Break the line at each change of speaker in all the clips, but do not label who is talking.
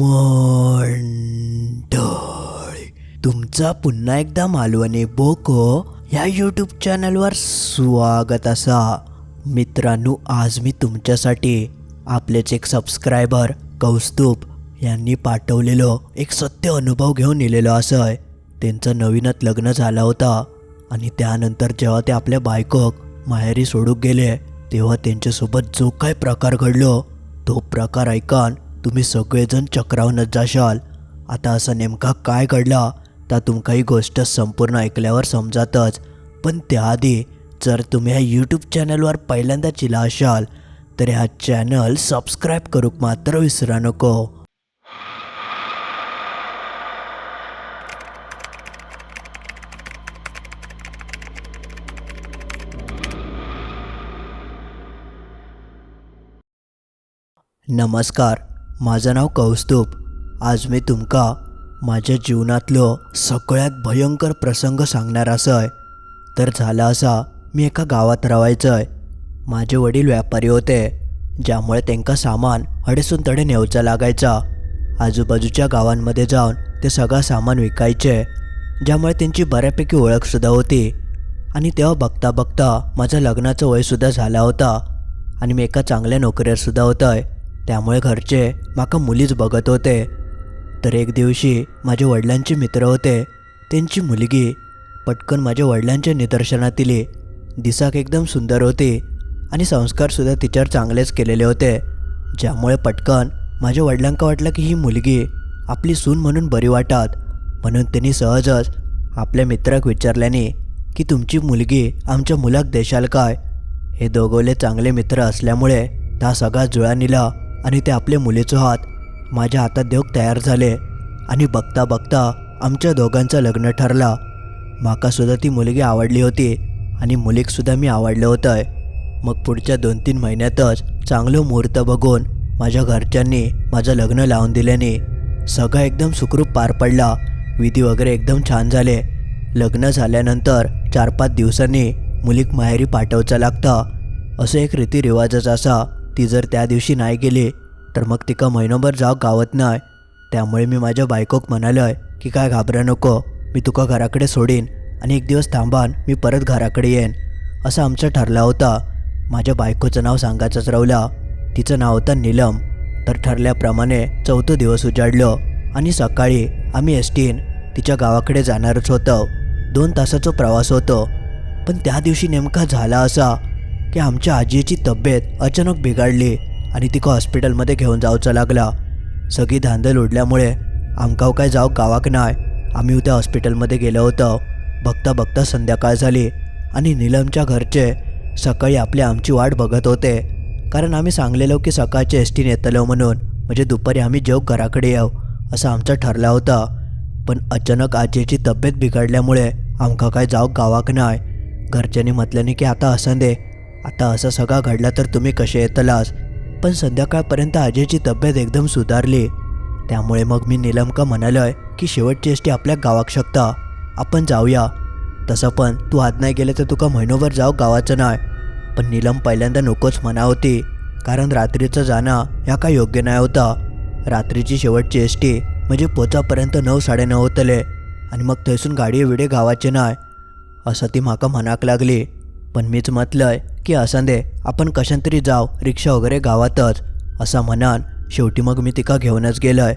मंडळी तुमचा पुन्हा एकदा मालवणी बोको या यूट्यूब चॅनलवर स्वागत असा. मित्रांनो आज मी तुमच्यासाठी आपलेच एक सबस्क्रायबर कौस्तुभ यांनी पाठवलेलो एक सत्य अनुभव घेऊन इलेलो असं आहे त्यांचं नवीनच लग्न झालं होतं आणि त्यानंतर जेव्हा ते आपल्या बायकोक माहेरी सोडून गेले तेव्हा त्यांच्यासोबत जो काही प्रकार घडलो तो प्रकार ऐकान तुम्ही सगळेजण चक्रावूनच जाशाल. आता असं नेमका काय घडला तर तुमका ही गोष्ट संपूर्ण ऐकल्यावर समजातच. पण त्याआधी जर तुम्ही ह्या यूट्यूब चॅनलवर पहिल्यांदा चिला असाल तर ह्या चॅनल सबस्क्राईब करूक मात्र विसरा नको. नमस्कार. माझं नाव कौस्तुभ. आज मी तुमका माझ्या जीवनातलं सगळ्यात भयंकर प्रसंग सांगणार असं तर झाला असा मी एका गावात राहायचं आहे माझे वडील व्यापारी होते ज्यामुळे त्यांका सामान हडेसून तडे नेवचा लागायचा. आजूबाजूच्या गावांमध्ये जाऊन ते सगळं सामान विकायचे ज्यामुळे त्यांची बऱ्यापैकी ओळखसुद्धा होती. आणि तेव्हा बघता बघता माझं लग्नाचं वयसुद्धा झाला होता. आणि मी एका चांगल्या नोकरीवरसुद्धा सुद्धा होतोय. त्यामुळे घरचे माका मुलीच बघत होते. तर एक दिवशी माझ्या वडिलांचे मित्र होते. त्यांची मुलगी पटकन माझ्या वडिलांच्या निदर्शनात इली दिसाक एकदम सुंदर होती आणि संस्कारसुद्धा तिच्यावर चांगलेच केलेले होते. ज्यामुळे पटकन माझ्या वडिलांका वाटलं की ही मुलगी आपली सून म्हणून बरी वाटत. म्हणून त्यांनी सहजच आपल्या मित्राक विचारल्याने की तुमची मुलगी आमच्या मुलाक देशाल काय? हे दोघोले चांगले मित्र असल्यामुळे त्या सगळा जुळा निला. आणि ते आपले मुलीचं हात माझ्या हातात देऊक तयार झाले. आणि बघता बघता आमच्या दोघांचं लग्न ठरला. माकासुद्धा ती मुलगी आवडली होती आणि मुलीकसुद्धा मी आवडलं होतं मग पुढच्या दोन तीन महिन्यातच चांगलं मुहूर्त बघून माझ्या घरच्यांनी माझं लग्न लावून दिल्याने सगळं एकदम सुखरूप पार पडला. विधी वगैरे एकदम छान झाले. लग्न झाल्यानंतर चार पाच दिवसांनी मुलीक माहेरी पाठवचा लागता. असं एक रीतिरिवाजच असा. ती जर त्या दिवशी नाही गेली तर मग तिका महिनोभर जाव गावत नाही. त्यामुळे मी माझ्या बायकोक म्हणालोय की काय घाबरा नको मी तुका घराकडे सोडीन आणि एक दिवस थांबान मी परत घराकडे येईन. असं आमचं ठरला होता. माझ्या बायकोचं नाव सांगायचंच रवला तिचं नाव होतं नीलम. तर ठरल्याप्रमाणे चौथं दिवस उजाडलं आणि सकाळी आम्ही एस टीन तिच्या गावाकडे जाणारच होतो. दोन तासाचा प्रवास होतो. पण त्या दिवशी नेमका झाला असा की आमच्या आजीची तब्येत अचानक बिघडली आणि तिका हॉस्पिटलमध्ये घेऊन जाऊचं लागला. सगळी धांदल उडल्यामुळे आमकाव काय जाऊ गावाक नाय आम्ही उद्या हॉस्पिटलमध्ये गेलो होतो. बघता बघता संध्याकाळ झाली आणि नीलमच्या घरचे सकाळी आपली आमची वाट बघत होते. कारण आम्ही सांगलेलो की सकाळचे एस टीने येतलो म्हणून म्हणजे दुपारी आम्ही जेव घराकडे येऊ असं आमचं ठरला होता. पण अचानक आजीची तब्येत बिघडल्यामुळे आमका काय जाऊ गावाक नाय. घरच्यांनी म्हटल्याने की आता असं दे आता असं सगळा घडला तर तुम्ही कसे येतलास? पण संध्याकाळपर्यंत आजीची तब्येत एकदम सुधारली. त्यामुळे मग मी निलमका म्हणालोय की शेवटची एस टी आपल्या गावाक शकता. आपण जाऊया. तसं पण तू आज नाही गेले तर तुका महिनोभर जाऊ गावाचं नाही पण नीलम पहिल्यांदा नकोच म्हणा होती कारण रात्रीचं जाणं ह्या काय योग्य नाही होता. रात्रीची शेवटची एस टी म्हणजे पोचापर्यंत नऊ साडेनऊ होतले आणि मग थंयसून गाडी विडे गावाचे नाही असं ती म्हाका म्हणाक लागली. पण मीच म्हटलंय की असं दे आपण कशान तरी जाव रिक्षा वगैरे गावातच असं म्हणान शेवटी मग मी तिका घेऊनच गेलोय.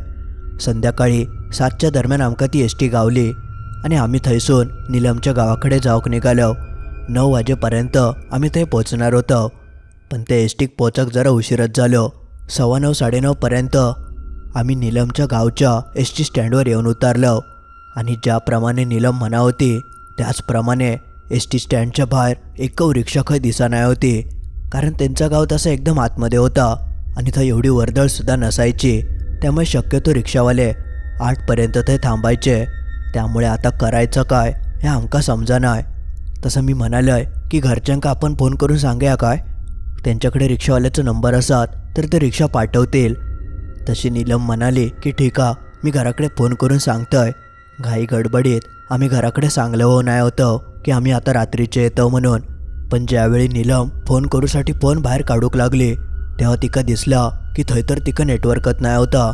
संध्याकाळी सातच्या दरम्यान आमका ती एस टी गावली आणि आम्ही थंयसून निलमच्या गावाकडे जाऊक निघालो. नऊ वाजेपर्यंत आम्ही थंय पोचणार होतो पण ते एस टीक पोचक जरा उशीरच झालो. सव्वा नऊ साडेनऊपर्यंत आम्ही निलमच्या गावच्या एस टी स्टँडवर येऊन उतरलो आणि ज्याप्रमाणे निलम म्हणा होती त्याचप्रमाणे एस टी स्टँडच्या बाहेर एकव रिक्षा खंय दिसा नाही होती कारण त्यांचं गाव तसं एकदम आतमध्ये होता आणि थंय एवढी वर्दळसुद्धा नसायची. त्यामुळे शक्यतो रिक्षावाले आठपर्यंत ते थांबायचे. त्यामुळे आता करायचं काय हे आमका समजा नाही तसं मी म्हणालोय की घरच्यांका आपण फोन करून सांगूया काय? त्यांच्याकडे रिक्षावाल्याचा नंबर असतात तर ते रिक्षा पाठवतील. तशी नीलम म्हणाली की ठीक आहे मी घराकडे फोन करून सांगतोय. घाई गडबडीत आम्ही घराकडे सांगलं हो नाही होतं. की आम्ही आता रात्रीचे येतो म्हणून. पण ज्यावेळी नीलम फोन करूसाठी फोन बाहेर काढूक लागली तेव्हा तिका दिसला की थंय तर तिका नेटवर्कच नाही होता.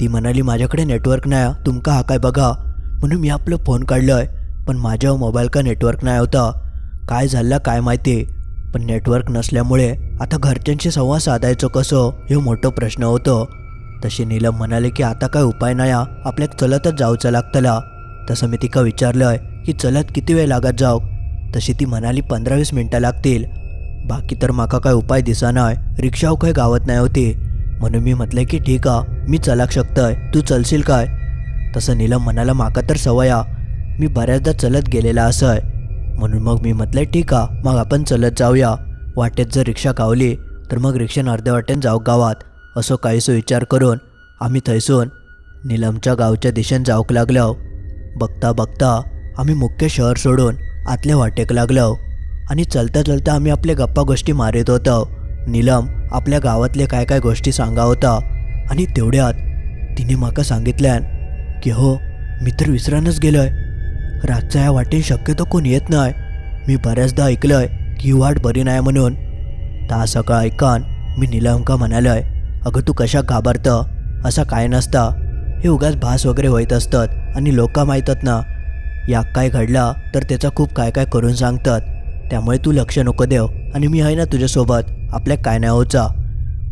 ती म्हणाली माझ्याकडे नेटवर्क नाही तुमका हा काय बघा? म्हणून मी आपलं फोन काढलंय पण माझ्या मोबाईल का नेटवर्क नाही होता? काय झालं काय माहिती? पण नेटवर्क नसल्यामुळे आता घरच्यांशी संवाद साधायचो कसं हे मोठं प्रश्न होतं. तशी नीलम म्हणाले की आता काय उपाय नाही हा, आपल्याक चलतच जाऊचं लागतला. तसं मी तिका विचारलंय की चलत किती वेळ लागत जाव तशी ती म्हणाली पंधरा वीस मिनटं लागतील. बाकी तर माका काय उपाय दिसानाय रिक्षाव काय गावत नाही होती. म्हणून मी म्हटलं की ठीक आ मी चलाक शकतंय तू चलशील काय? तसं नीलम म्हणाला माका तर सवया मी बऱ्याचदा चलत गेलेला असंय. म्हणून मग मी म्हटलं ठीक आ मग आपण चलत जाऊया. वाटेत जर रिक्षा गावली तर मग रिक्षाने अर्ध्या वाटेन जाऊ गावात. असो काहीसो विचार करून आम्ही थैसून. नीलमच्या गावच्या दिशेन जाऊक लागलो. बघता बघता आम्ही मुख्य शहर सोडून आतल्या वाटेक लागलो आणि चलता चलता आम्ही आपल्या गप्पा गोष्टी मारित होतो नीलम आपल्या गावातले काय काय गोष्टी सांगा होता. आणि तेवढ्यात तिने माका सांगितल्यान की हो मी तर विसरानच गेलोय. रातच्या या वाटेन शक्यतो कोण येत नाही मी बऱ्याचदा ऐकलंय की ही वाट बरी नाही म्हणून. ता सकाळ ऐकान मी नीलमका म्हणालोय अगं तू कशा घाबरतं? असं काय नसता. हे उगाच भास वगैरे होत असतात आणि लोका माहीतात ना. या काय घडला तर त्याचा खूप काय काय करून सांगतात. त्यामुळे तू लक्ष नको देव आणि मी आहे ना तुझ्यासोबत. आपल्या काय नाही होचा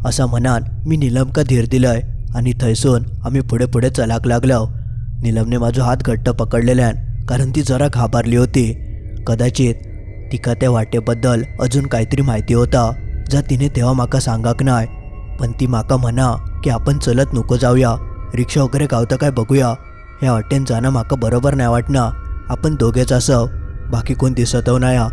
असं म्हणान मी निलमका धीर दिलंय आणि थैसून आम्ही पुढे पुढे चलाक लागलो. नीलमने माझा हात घट्ट पकडलेल्यान कारण ती जरा घाबरली होती. कदाचित तिका त्या वाटेबद्दल अजून काहीतरी माहिती होता जा तिने तेव्हा माका सांगाक नाय. पण ती माका म्हणा की आपण चलत नको जाऊया. रिक्षा वगैरे गावतं काय बघूया. ह्या वाटेन जाणं माका बरोबर नाही वाटणं आपण दोघेच असव. बाकी कोण दिसतव नाया.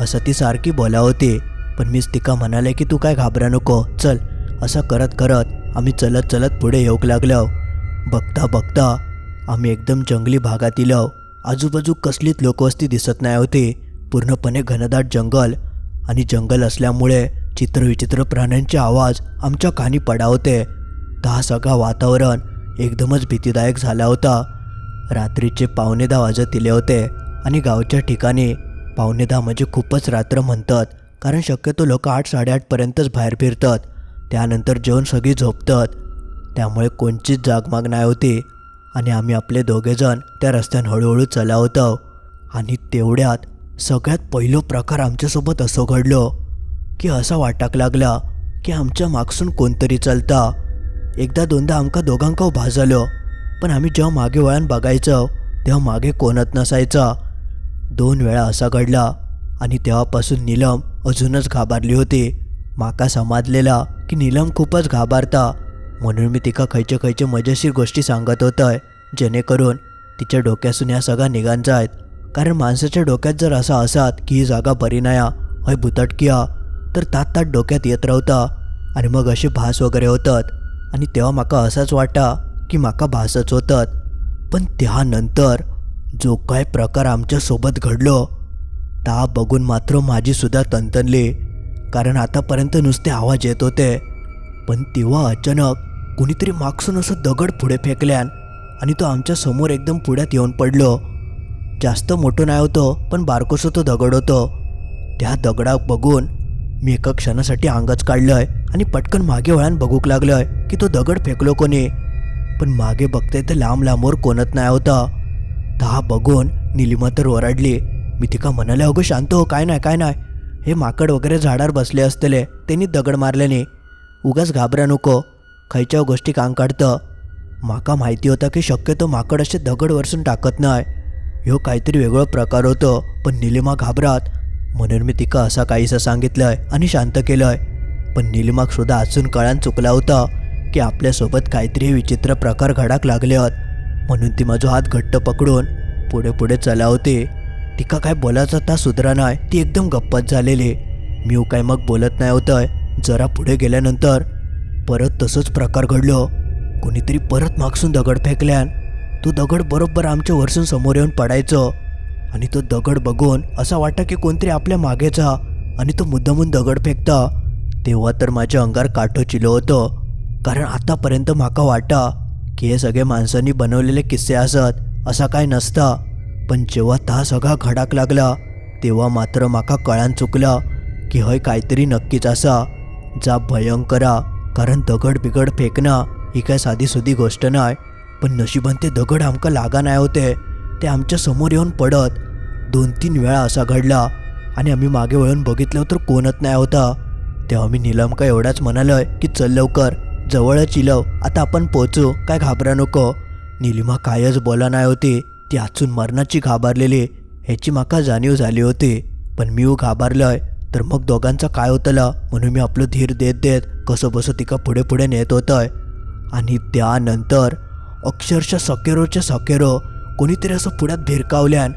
असं ती सारखी बोला होती. पण मीच तिका म्हणाले की तू काय घाबरा नको. चल. असं करत करत आम्ही चलत चलत पुढे येऊक लागलो. बघता बघता आम्ही एकदम जंगली भागात इलो. आजूबाजू कसलीच लोकवस्ती दिसत नाही होती. पूर्णपणे घनदाट जंगल आणि जंगल असल्यामुळे चित्रविचित्र प्राण्यांचे आवाज आमच्या कानी पडा होते. तर हा सगळा वातावरण एकदमच भीतीदायक झाला होता. रात्रीचे पावणे दहा वाजत दिले होते आणि गावच्या ठिकाणी पावणे दहा म्हणजे खूपच रात्र म्हणतात कारण शक्यतो लोक आठ साडेआठपर्यंतच बाहेर फिरतात. त्यानंतर जेवण सगळी झोपतात. त्यामुळे कोणचीच जागमाग नाही होती आणि आम्ही आपले दोघेजण त्या रस्त्यानं हळूहळू चला होतो आणि तेवढ्यात सगळ्यात पहिलो प्रकार आमच्यासोबत असं घडलो की असा वाटाक लागला की आमच्या मागसून कोणतरी चलता. एकदा दोनदा आमका दोघांका भाजलो पण आम्ही जेव्हा मागे वळण बघायचं तेव्हा मागे कोणत नसायचा. दोन वेळा असा घडला आणि तेव्हापासून नीलम अजूनच घाबरली होती. माका समाजलेला की नीलम खूपच घाबरता. म्हणून मी तिका खयचे खयचे मजेशीर गोष्टी सांगत होतंय जेणेकरून तिच्या डोक्यासून या सगळ्या निघान जायत. कारण माणसाच्या डोक्यात जर असा असात की ही जागा बरी नाया हय भुतटकिया तर तात तात डोक्यात येत राहता आणि मग असे भास वगैरे होतात. आणि तेव्हा माका असाच वाटा की माका भासच होतात. पण त्यानंतर जो काय प्रकार आमच्यासोबत घडलो ता बघून मात्र माझी सुद्धा तनतनली कारण आतापर्यंत नुसते आवाज येत होते. पण तेव्हा अचानक कुणीतरी मागसून असं दगड पुढे फेकल्यान आणि तो आमच्यासमोर एकदम पुढ्यात येऊन पडलो. जास्त मोठं नाही होतं पण बारकोसं तो दगड होतं. त्या दगडाक बघून मी एका क्षणासाठी अंगच काढलंय आणि पटकन मागे वळान बघूक लागलोय की तो दगड फेकलो कोणी. पण मागे बघते तर लांब लांबवर कोणत नाही होता. दहा बघून निलिमा तर ओरडली मी तिका म्हणाले अगं शांत हो काय नाही काय नाही. हे माकड वगैरे झाडावर बसले असतले त्यांनी दगड मारल्याने उगाच घाबरा नको खयच्या गोष्टी कांग काढतं. माका माहिती होता की शक्यतो माकड असे दगड वरसून टाकत नाही. ह्यो काहीतरी वेगळं प्रकार होतं पण निलिमा घाबरात. म्हणून मी तिका असा काहीसा सांगितलंय आणि शांत केलंय. पण निलिमाक सुद्धा अजून कळान चुकला होता. की आपल्यासोबत काहीतरी विचित्र प्रकार घडाक लागले आहेत. म्हणून ती माझा हात घट्ट पकडून पुढे पुढे चला होते. तिका काय बोलायचा ता सुधरा नाही. ती एकदम गप्पच झालेली. मी काय मग बोलत नाही होतंय जरा पुढे गेल्यानंतर परत तसंच प्रकार घडलो. कोणीतरी परत मागसून दगड फेकल्यान तो दगड बरोबर आमच्या वरसून समोर येऊन पडायचं. आणि तो दगड बघून असा वाटा की कोणतरी आपल्या मागेचा आणि तो मुद्दामून दगड फेकता. तेव्हा तर माझ्या अंगार काठो चिलो होतं. कारण आतापर्यंत माका वाटा की हे सगळे माणसांनी बनवलेले किस्से असत असा काय नसता. पण जेव्हा ता सगळा घडाक लागला तेव्हा मात्र माका कळान चुकला की हय काहीतरी नक्कीच असा. जा भयंकरा कारण दगड बिगड फेकना ही काय साधी सुधी गोष्ट नाही पण नशिबान ते दगड आमका लागा नाही होते ते आमच्यासमोर येऊन पडत. दोन तीन वेळा असा घडला आणि आम्ही मागे वळून बघितलं तर कोणत नाही होता. तेव्हा मी निलमका एवढाच म्हणालोय की चल लवकर जवळच इलव आता आपण पोचू काय घाबरा नको. निलिमा कायच बोला नाही होती ती आचून मरणाची घाबरलेली ह्याची माका जाणीव झाली होती. पण मी हो घाबरलोय तर मग दोघांचं काय होतलं म्हणून मी आपलं धीर देत देत कसं बसं तिका पुढे पुढे नेत होतंय. आणि त्यानंतर अक्षरशः सकेरोच्या सकेरो कोणीतरी असं पुढ्यात भिरकावल्यान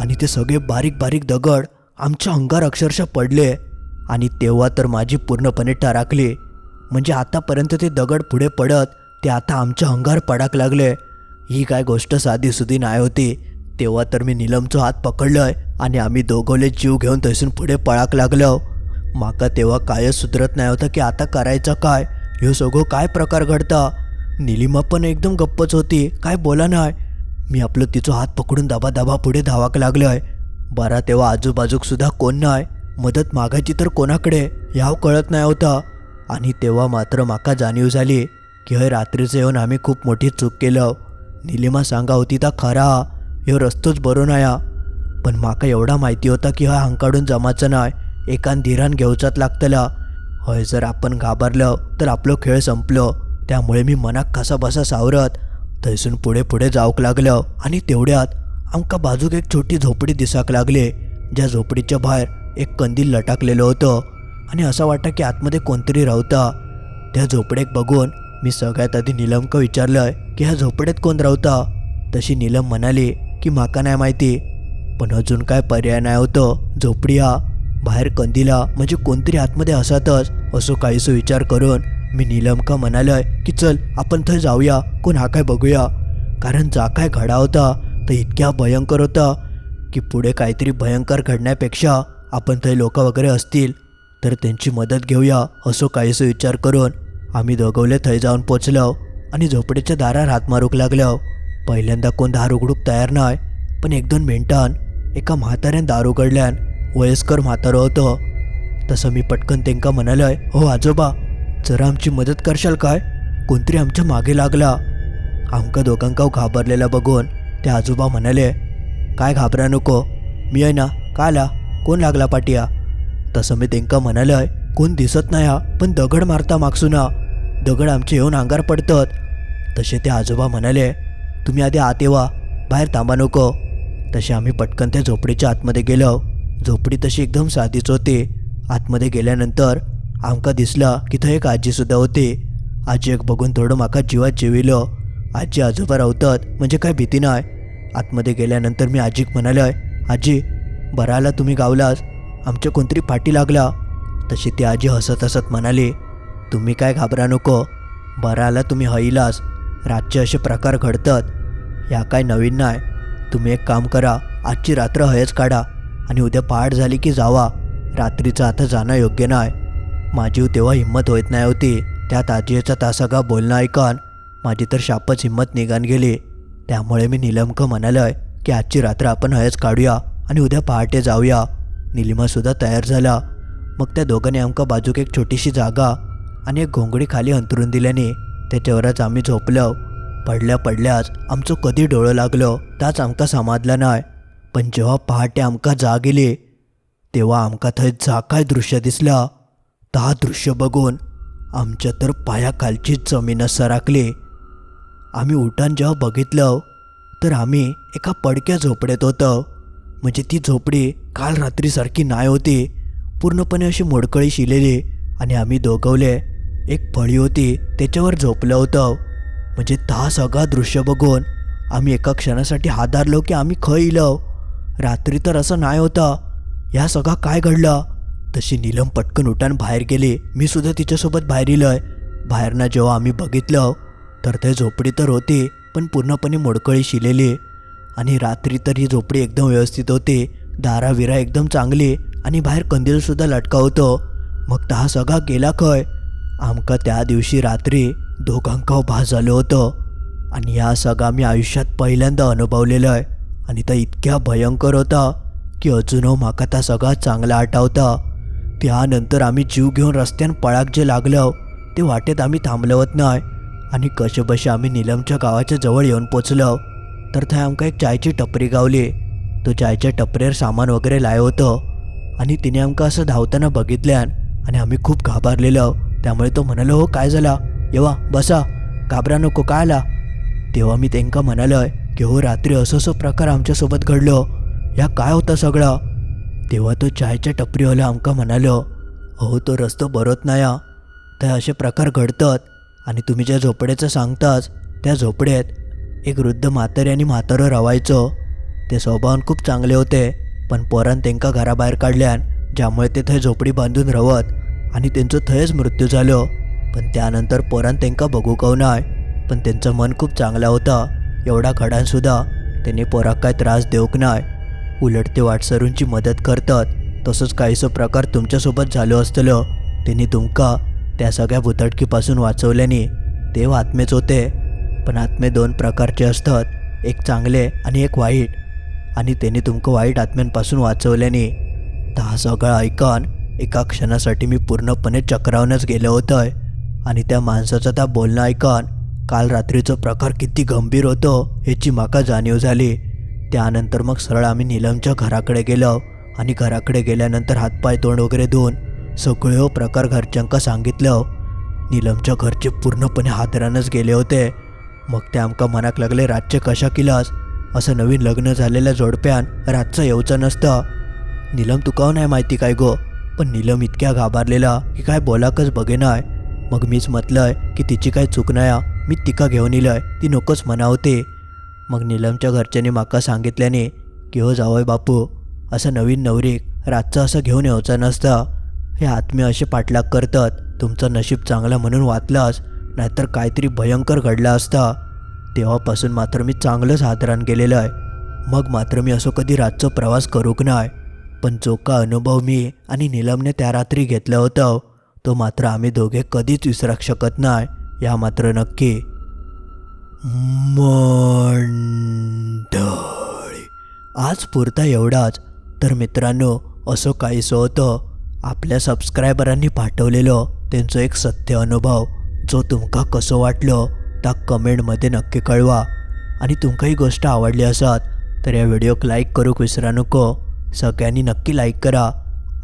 आणि ते सगळे बारीक बारीक दगड आमच्या अंगावर अक्षरशः पडले. आणि तेव्हा तर माझी पूर्णपणे टराकली. म्हणजे आतापर्यंत ते दगड पुढे पडत ते आता आमच्या अंगावर पडाक लागले. ही काय गोष्ट साधी सुधी नाही होती. तेव्हा तर मी निलमचो हात पकडलोय आणि आम्ही दोघोले जीव घेऊन तसून पुढे पळाक लागलो. माका तेव्हा कायच सुधरत नाही होतं की आता करायचं काय ह्यो सगळं काय प्रकार घडता? निलिमा पण एकदम गप्पच होती काय बोला नाही. मी आपलं तिचा हात पकडून दाबा दाबा पुढे धावाक लागलोय. बरा तेव्हा आजूबाजूक सुद्धा कोण नाही मदत मागायची तर कोणाकडे याव कळत नाही होता. आणि तेव्हा मात्र माका जाणीव झाली की हय रात्रीचं येऊन आम्ही खूप मोठी चूक केलं. निलिमा सांगा होती ता खरा ह्यो रस्तोच बरो नाया. पण माका एवढा माहिती होता की हा हांकाडून जमाचं नाय एकान धीरान घेवचाच लागतला. हय जर आपण घाबरलं तर आपलो खेळ संपलो. त्यामुळे मी मनाक कसा बसा सावरत थंयसून पुढे पुढे जाऊक लागलं. आणि तेवढ्यात आमका बाजूक एक छोटी झोपडी दिसाक लागली ज्या झोपडीच्या बाहेर एक कंदील लटाकलेलं होतं. आणि असं वाटतं की आतमध्ये कोणतरी राहता त्या झोपडेक बघून मी सगळ्यात आधी निलमका विचारलं की ह्या झोपड्यात कोण राहता तशी निलम म्हणाली की माका नाही माहिती. पण अजून काय पर्याय नाही होतं. झोपडी हा. बाहेर कंदीला म्हणजे कोणतरी आतमध्ये असतच असो काहीसो विचार करून मी निलमका म्हणालोय की चल आपण थंय जाऊया. कोण हा काय बघूया? कारण जा काय घडा होता तर इतक्या भयंकर होता की पुढे काहीतरी भयंकर घडण्यापेक्षा आपण थंय लोक वगैरे असतील तर त्यांची मदत घेऊया असो काहीसो विचार करून आम्ही दोघवले थंय जाऊन पोचलो आणि झोपडीच्या दारार हात मारूक लागलो. पहिल्यांदा कोण दार उघडूक तयार नाही पण एक दोन मिनटान एका म्हाताऱ्यान दार उघडल्यान वयस्कर म्हातारो होतो. तसं मी पटकन तेंका म्हणालोय हो आजोबा जरा आमची मदत करशाल काय? कोणतरी आमच्या मागे लागला. आमका दोघांका घाबरलेला बघून ते आजोबा म्हणाले काय घाबरा नको मी आहे ना काला कोण लागला पाटिया? तसं मी तेंका म्हणालोय कोण दिसत नाही हा पण दगड मारता मागसुना. दगड आमचे येऊन अंगार पडतात. तसे ते आजोबा म्हणाले तुम्ही आधी आत येवा बाहेर थांबा नको. तसे आम्ही पटकन त्या झोपडीच्या आतमध्ये गेलो. झोपडी तशी एकदम साधीच होती. आतमध्ये गेल्यानंतर आमका दिसला की थंय एक आजीसुद्धा होती. आजी एक बघून थोडं माका जीवात जेविलो. आजी आजोबा रावतात म्हणजे काय भीती नाही. आतमध्ये गेल्यानंतर मी आजीक म्हणालोय आजी बरं आला तुम्ही गावलास? आमच्या कोणतरी पाठी लागला. तशी ती आजी हसत हसत म्हणाली तुम्ही काय घाबरा नको. बरं आला तुम्ही हईलास. रातचे असे प्रकार घडतात. या काय नवीन नाही. तुम्ही एक काम करा. आजची रात्र हयच काढा. आणि उद्या पहाट झाली की जावा. रात्रीचं आता जाणं योग्य नाही. माझी तेव्हा हिंमत होत नाही होती. त्यात आजीचा तासागा बोलणं ऐकन माझी तर शापच हिंमत निघान गेली. त्यामुळे मी निलमक म्हणालोय की आजची रात्र आपण हयच काढूया. आणि उद्या पहाटे जाऊया. निलिमासुद्धा तयार झाला. मग त्या दोघांनी आमका बाजूक एक छोटीशी जागा आणि एक घोंगडी खाली अंतरून दिल्याने त्याच्यावरच आम्ही झोपलो. पडल्या पडल्याच आमचं कधी डोळं लागलं त्याच आमका समाधला नाही पण जेव्हा पहाटे आमका जाग गेली तेव्हा आमका थंय जा काय दृश्य दिसला. ता दृश्य बघून आमच्या तर पायाखालची जमीन सराकली आम्ही उठान जेव्हा बघितलं तर आम्ही एका पडक्या झोपड्यात होतो. म्हणजे ती झोपडी काल रात्रीसारखी नाही होती. पूर्णपणे अशी मोडकळी शिलेली आणि आम्ही दोघवले. एक फळी होती त्याच्यावर झोपलं होतं. म्हणजे ता सगळा दृश्य बघून आम्ही एका क्षणासाठी हादारलो की आम्ही खय इलो रात्री तर असं नाही होता. ह्या सगळा काय घडलं? तशी नीलम पटकन उठान बाहेर गेली. मी सुद्धा तिच्यासोबत बाहेर इलोय बाहेरनं जेव्हा आम्ही बघितलं तर ते झोपडी तर होती पण पूर्णपणे मोडकळी शिलेली. आणि रात्री तर ही झोपडी एकदम व्यवस्थित होते. दाराविरा एकदम चांगली आणि बाहेर कंदीलसुद्धा लटका होतो. मग तर हा सगळा गेला खय? आमका त्या दिवशी रात्री दोघांका भास झालं होतं. आणि या सगळा मी आयुष्यात पहिल्यांदा अनुभवलेलं आहे. आणि तो इतक्या भयंकर होता की अजूनही म्हाका त्या सगळा चांगला आठवता. त्यानंतर आम्ही जीव घेऊन रस्त्यान पळाक जे लागलं ते वाटेत आम्ही थांबलवत नाही. आणि कशेबशे आम्ही निलमच्या गावाच्या जवळ येऊन पोचलो. तर थंय आमकां एक चायची टपरी गावली. तो चायच्या टपरेर सामान वगैरे लाय होतं. आणि तिने आमकां असं धावताना बघितल्यान आणि आम्ही खूप घाबरलेलो. त्यामुळे तो म्हणालो हो काय झाला? येवा बसा. घाबरा नको काय आला? तेव्हा मी त्यांका म्हणालोय की हो रात्री असं असं प्रकार आमच्यासोबत घडलो. ह्या काय होतं सगळं? तेव्हा तो चायच्या टपरीवाला आमकां म्हणालो हो तो रस्तो बरोत नाही हा. तर असे प्रकार घडतात आणि तुम्ही ज्या झोपड्याचं सांगताच त्या झोपड्यात एक वृद्ध म्हातारी आणि म्हातारं रवायचं. ते स्वभावान खूप चांगले होते पण पोरान त्यांका घराबाहेर काढल्यान ज्यामुळे ते थंय झोपडी बांधून रवत आणि त्यांचो थंयच मृत्यू झालो. पण त्यानंतर पोरान त्यांका बघू नाय पण त्यांचं मन खूप चांगला होता. एवढा खडानसुद्धा त्यांनी पोराक काय त्रास देऊक नाय. उलट ते वाटसरूंची मदत करतात. तसंच काहीसं प्रकार तुमच्यासोबत झालो असतलो त्यांनी तुमका त्या सगळ्या भुतटकीपासून वाचवल्याने ते आत्मेच होते. पण आत्मे दोन प्रकारचे असतात. एक चांगले आणि एक वाईट. आणि त्यांनी तुमकं वाईट आत्म्यांपासून वाचवल्याने. तर हा सगळं ऐकून एका क्षणासाठी मी पूर्णपणे चक्रावूनच गेलो होतोय. आणि त्या माणसाचं त्या बोलणं ऐकून काल रात्रीचा प्रकार किती गंभीर होतो याची माका जाणीव झाली. त्यानंतर मग सरळ आम्ही निलमच्या घराकडे गेलो. आणि घराकडे गेल्यानंतर हातपाय तोंड वगैरे धुवून सगळे प्रकार घरच्यांका सांगितलं. निलमच्या घरचे पूर्णपणे हादरानच गेले होते. मग ते आमकां मनाक लागले रातचे कशा किलास? असं नवीन लग्न झालेल्या जोडप्यान रातचं येवचं नसतं. निलम तुका नाही माहिती काय गो पण निलम इतक्या घाबरलेला की काय बोलाकच बघेनाय. मग मीच म्हटलंय की तिची काय चूक नाही मी तिका घेऊन इलय ती नकोच म्हणावते. मग निलमच्या घरच्यांनी माका सांगितल्याने की हो जावय बापू असं नवीन नवरीक रातचं असं घेऊन यायचं नसतं. हे आत्मे असे पाठलाग करतात तुमचं नशीब चांगलं म्हणून वाचलास नाहीतर काहीतरी भयंकर घडलं असता. तेव्हापासून मात्र मी चांगलंच हादरान गेलेलं आहे. मग मात्र मी असो कधी रातचा प्रवास करूक नाही. पण जो का अनुभव मी आणि निलमने त्या रात्री घेतलं होतं तो मात्र आम्ही दोघे कधीच विसराक शकत नाही या मात्र नक्की. मंडळी आज पुरता एवढाच. तर मित्रांनो असं काहीसं होतं. आपल्या सबस्क्रायबरांनी पाठवलेलं त्यांचं एक सत्य अनुभव. जो तुमका कसं वाटलं त्या कमेंटमध्ये नक्की कळवा. आणि तुमकां ही गोष्ट आवडली असत तर या व्हिडिओक लाईक करूक विसरा नको. सगळ्यांनी नक्की लाईक करा.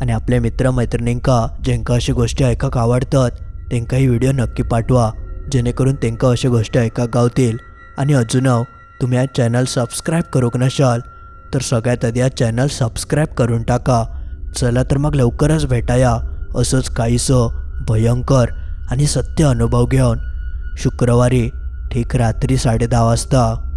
आणि आपल्या मित्रमैत्रिणींका ज्यांका अशी गोष्टी ऐकाक आवडतात त्यांका ही व्हिडिओ नक्की पाठवा. जेणेकरून त्यांका अशा गोष्टी ऐकाक गावतील. आणि अजून तुम्ही हा चॅनल सबस्क्राईब करूक नशाल तर सगळ्यात आधी हा चॅनल सबस्क्राईब करून टाका. चला तर मग लवकरच भेटाया. असंच काहीसं भयंकर आणि सत्य अनुभव घेऊन शुक्रवारी ठीक रात्री साडेदहा वाजता